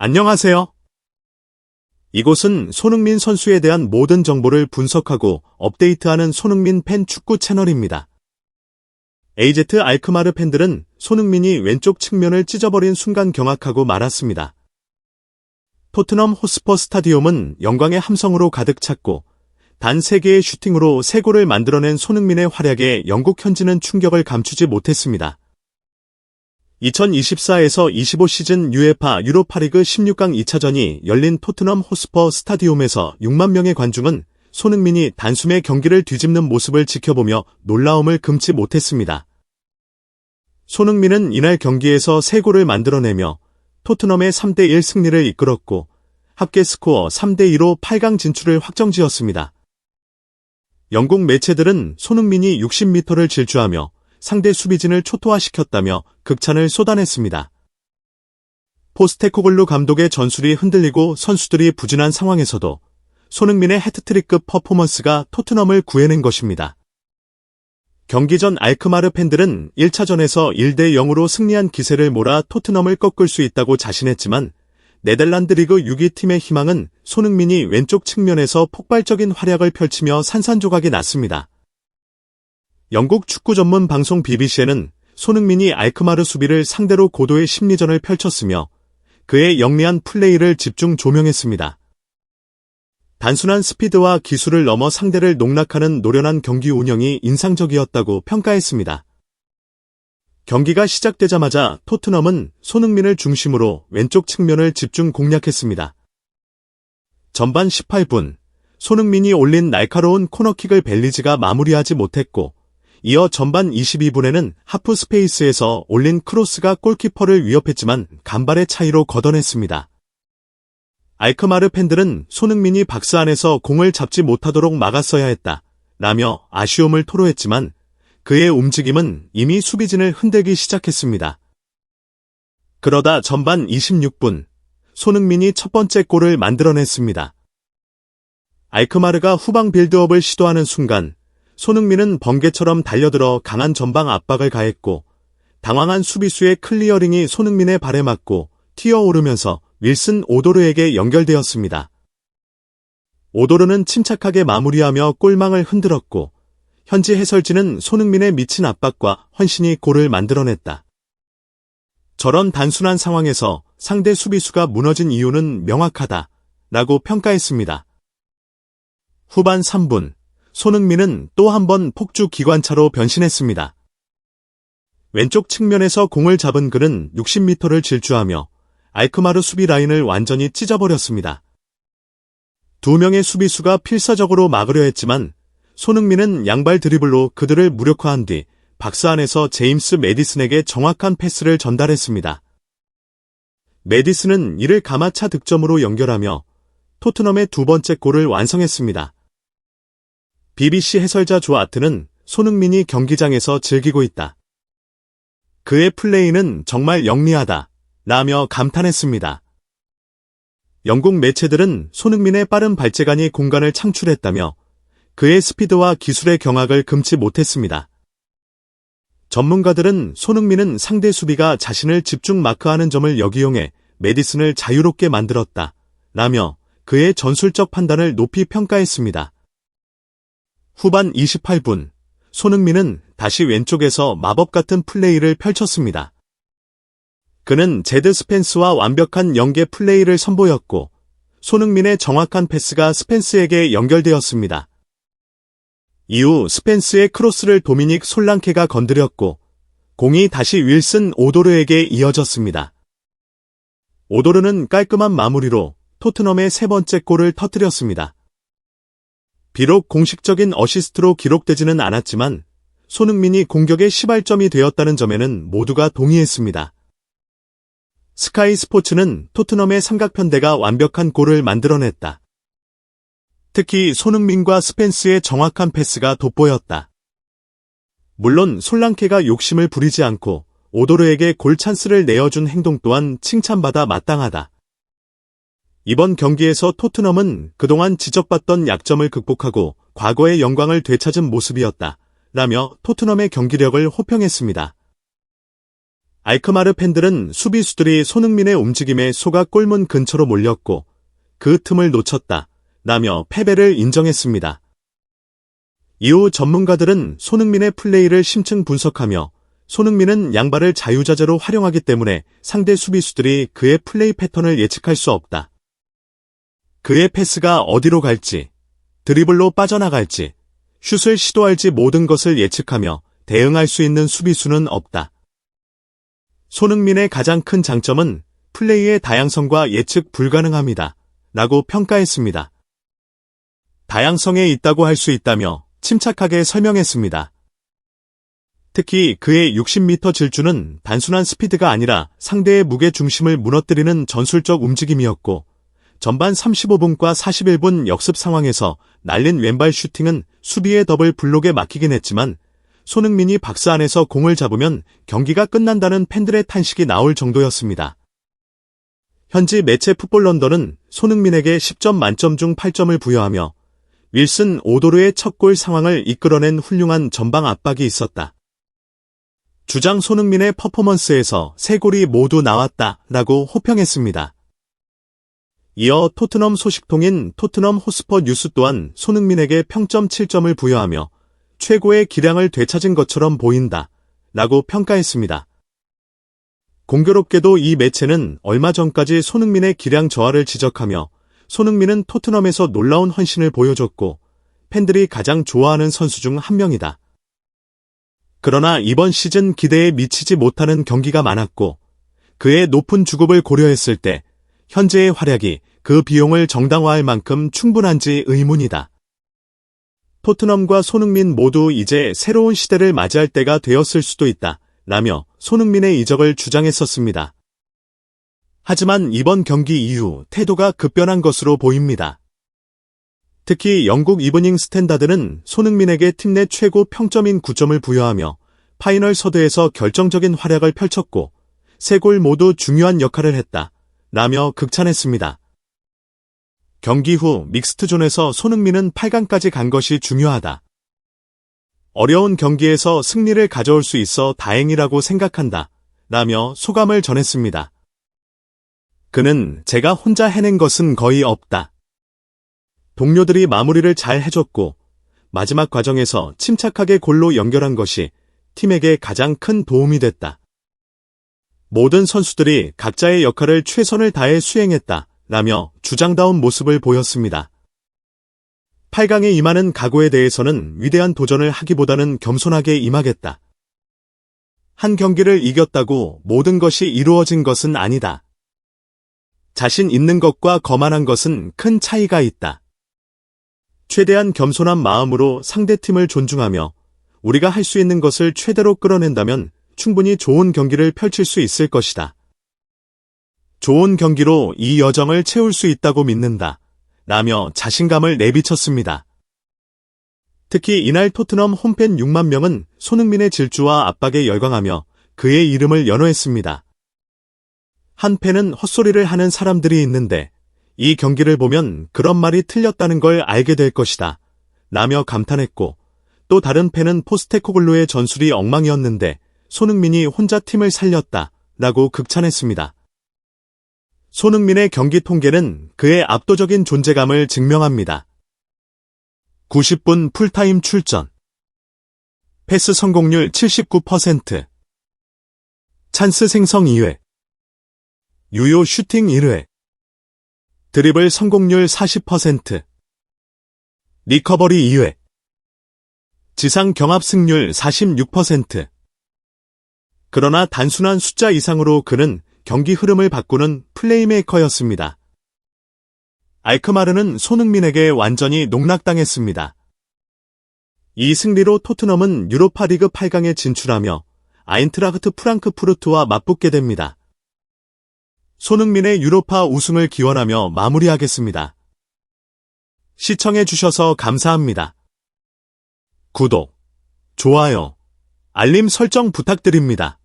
안녕하세요. 이곳은 손흥민 선수에 대한 모든 정보를 분석하고 업데이트하는 손흥민 팬 축구 채널입니다. AZ 알크마르 팬들은 손흥민이 왼쪽 측면을 찢어버린 순간 경악하고 말았습니다. 토트넘 호스퍼 스타디움은 영광의 함성으로 가득 찼고 단 3개의 슈팅으로 3골을 만들어낸 손흥민의 활약에 영국 현지는 충격을 감추지 못했습니다. 2024에서 25 시즌 UEFA 유로파리그 16강 2차전이 열린 토트넘 호스퍼 스타디움에서 6만 명의 관중은 손흥민이 단숨에 경기를 뒤집는 모습을 지켜보며 놀라움을 금치 못했습니다. 손흥민은 이날 경기에서 3골을 만들어내며 토트넘의 3대1 승리를 이끌었고 합계 스코어 3대2로 8강 진출을 확정지었습니다. 영국 매체들은 손흥민이 60m를 질주하며 상대 수비진을 초토화시켰다며 극찬을 쏟아냈습니다. 포스테코글루 감독의 전술이 흔들리고 선수들이 부진한 상황에서도 손흥민의 해트트릭급 퍼포먼스가 토트넘을 구해낸 것입니다. 경기 전 알크마르 팬들은 1차전에서 1대 0으로 승리한 기세를 몰아 토트넘을 꺾을 수 있다고 자신했지만 네덜란드 리그 6위 팀의 희망은 손흥민이 왼쪽 측면에서 폭발적인 활약을 펼치며 산산조각이 났습니다. 영국 축구 전문 방송 BBC에는 손흥민이 알크마르 수비를 상대로 고도의 심리전을 펼쳤으며 그의 영리한 플레이를 집중 조명했습니다. 단순한 스피드와 기술을 넘어 상대를 농락하는 노련한 경기 운영이 인상적이었다고 평가했습니다. 경기가 시작되자마자 토트넘은 손흥민을 중심으로 왼쪽 측면을 집중 공략했습니다. 전반 18분, 손흥민이 올린 날카로운 코너킥을 벨리즈가 마무리하지 못했고, 이어 전반 22분에는 하프 스페이스에서 올린 크로스가 골키퍼를 위협했지만 간발의 차이로 걷어냈습니다. 알크마르 팬들은 손흥민이 박스 안에서 공을 잡지 못하도록 막았어야 했다. 라며 아쉬움을 토로했지만 그의 움직임은 이미 수비진을 흔들기 시작했습니다. 그러다 전반 26분 손흥민이 첫 번째 골을 만들어냈습니다. 알크마르가 후방 빌드업을 시도하는 순간 손흥민은 번개처럼 달려들어 강한 전방 압박을 가했고 당황한 수비수의 클리어링이 손흥민의 발에 맞고 튀어오르면서 윌슨 오도르에게 연결되었습니다. 오도르는 침착하게 마무리하며 골망을 흔들었고 현지 해설진은 손흥민의 미친 압박과 헌신이 골을 만들어냈다. 저런 단순한 상황에서 상대 수비수가 무너진 이유는 명확하다. 라고 평가했습니다. 후반 3분, 손흥민은 또 한 번 폭주 기관차로 변신했습니다. 왼쪽 측면에서 공을 잡은 그는 60m를 질주하며 알크마르 수비 라인을 완전히 찢어버렸습니다. 두 명의 수비수가 필사적으로 막으려 했지만 손흥민은 양발 드리블로 그들을 무력화한 뒤 박스 안에서 제임스 메디슨에게 정확한 패스를 전달했습니다. 메디슨은 이를 가마차 득점으로 연결하며 토트넘의 두 번째 골을 완성했습니다. BBC 해설자 조 아트는 손흥민이 경기장에서 즐기고 있다. 그의 플레이는 정말 영리하다. 라며 감탄했습니다. 영국 매체들은 손흥민의 빠른 발재간이 공간을 창출했다며 그의 스피드와 기술의 경악을 금치 못했습니다. 전문가들은 손흥민은 상대 수비가 자신을 집중 마크하는 점을 역이용해 메디슨을 자유롭게 만들었다. 라며 그의 전술적 판단을 높이 평가했습니다. 후반 28분, 손흥민은 다시 왼쪽에서 마법 같은 플레이를 펼쳤습니다. 그는 제드 스펜스와 완벽한 연계 플레이를 선보였고 손흥민의 정확한 패스가 스펜스에게 연결되었습니다. 이후 스펜스의 크로스를 도미닉 솔랑케가 건드렸고 공이 다시 윌슨 오도르에게 이어졌습니다. 오도르는 깔끔한 마무리로 토트넘의 세 번째 골을 터뜨렸습니다. 비록 공식적인 어시스트로 기록되지는 않았지만 손흥민이 공격의 시발점이 되었다는 점에는 모두가 동의했습니다. 스카이 스포츠는 토트넘의 삼각편대가 완벽한 골을 만들어냈다. 특히 손흥민과 스펜스의 정확한 패스가 돋보였다. 물론 솔랑케가 욕심을 부리지 않고 오도르에게 골 찬스를 내어준 행동 또한 칭찬받아 마땅하다. 이번 경기에서 토트넘은 그동안 지적받던 약점을 극복하고 과거의 영광을 되찾은 모습이었다. 라며 토트넘의 경기력을 호평했습니다. 알크마르 팬들은 수비수들이 손흥민의 움직임에 속아 골문 근처로 몰렸고 그 틈을 놓쳤다. 라며 패배를 인정했습니다. 이후 전문가들은 손흥민의 플레이를 심층 분석하며 손흥민은 양발을 자유자재로 활용하기 때문에 상대 수비수들이 그의 플레이 패턴을 예측할 수 없다. 그의 패스가 어디로 갈지, 드리블로 빠져나갈지, 슛을 시도할지 모든 것을 예측하며 대응할 수 있는 수비수는 없다. 손흥민의 가장 큰 장점은 플레이의 다양성과 예측 불가능합니다. 라고 평가했습니다. 다양성에 있다고 할 수 있다며 침착하게 설명했습니다. 특히 그의 60m 질주는 단순한 스피드가 아니라 상대의 무게 중심을 무너뜨리는 전술적 움직임이었고 전반 35분과 41분 역습 상황에서 날린 왼발 슈팅은 수비의 더블 블록에 막히긴 했지만 손흥민이 박스 안에서 공을 잡으면 경기가 끝난다는 팬들의 탄식이 나올 정도였습니다. 현지 매체 풋볼 런던은 손흥민에게 10점 만점 중 8점을 부여하며 윌슨 오도르의 첫 골 상황을 이끌어낸 훌륭한 전방 압박이 있었다. 주장 손흥민의 퍼포먼스에서 세 골이 모두 나왔다 라고 호평했습니다. 이어 토트넘 소식통인 토트넘 호스퍼 뉴스 또한 손흥민에게 평점 7점을 부여하며 최고의 기량을 되찾은 것처럼 보인다 라고 평가했습니다. 공교롭게도 이 매체는 얼마 전까지 손흥민의 기량 저하를 지적하며 손흥민은 토트넘에서 놀라운 헌신을 보여줬고 팬들이 가장 좋아하는 선수 중 한 명이다. 그러나 이번 시즌 기대에 미치지 못하는 경기가 많았고 그의 높은 주급을 고려했을 때 현재의 활약이 그 비용을 정당화할 만큼 충분한지 의문이다. 토트넘과 손흥민 모두 이제 새로운 시대를 맞이할 때가 되었을 수도 있다. 라며 손흥민의 이적을 주장했었습니다. 하지만 이번 경기 이후 태도가 급변한 것으로 보입니다. 특히 영국 이브닝 스탠다드는 손흥민에게 팀 내 최고 평점인 9점을 부여하며 파이널 서드에서 결정적인 활약을 펼쳤고 세 골 모두 중요한 역할을 했다. 라며 극찬했습니다. 경기 후 믹스트존에서 손흥민은 8강까지 간 것이 중요하다. 어려운 경기에서 승리를 가져올 수 있어 다행이라고 생각한다. 라며 소감을 전했습니다. 그는 제가 혼자 해낸 것은 거의 없다. 동료들이 마무리를 잘 해줬고 마지막 과정에서 침착하게 골로 연결한 것이 팀에게 가장 큰 도움이 됐다. 모든 선수들이 각자의 역할을 최선을 다해 수행했다. 라며 주장다운 모습을 보였습니다. 8강에 임하는 각오에 대해서는 위대한 도전을 하기보다는 겸손하게 임하겠다. 한 경기를 이겼다고 모든 것이 이루어진 것은 아니다. 자신 있는 것과 거만한 것은 큰 차이가 있다. 최대한 겸손한 마음으로 상대팀을 존중하며 우리가 할 수 있는 것을 최대로 끌어낸다면 충분히 좋은 경기를 펼칠 수 있을 것이다. 좋은 경기로 이 여정을 채울 수 있다고 믿는다. 라며 자신감을 내비쳤습니다. 특히 이날 토트넘 홈팬 6만 명은 손흥민의 질주와 압박에 열광하며 그의 이름을 연호했습니다. 한 팬은 헛소리를 하는 사람들이 있는데 이 경기를 보면 그런 말이 틀렸다는 걸 알게 될 것이다. 라며 감탄했고 또 다른 팬은 포스테코글로의 전술이 엉망이었는데 손흥민이 혼자 팀을 살렸다. 라고 극찬했습니다. 손흥민의 경기 통계는 그의 압도적인 존재감을 증명합니다. 90분 풀타임 출전. 패스 성공률 79%. 찬스 생성 2회. 유효 슈팅 1회. 드리블 성공률 40%. 리커버리 2회. 지상 경합 승률 46%. 그러나 단순한 숫자 이상으로 그는 경기 흐름을 바꾸는 플레이메이커였습니다. 알크마르는 손흥민에게 완전히 농락당했습니다. 이 승리로 토트넘은 유로파 리그 8강에 진출하며 아인트라흐트 프랑크푸르트와 맞붙게 됩니다. 손흥민의 유로파 우승을 기원하며 마무리하겠습니다. 시청해주셔서 감사합니다. 구독, 좋아요, 알림 설정 부탁드립니다.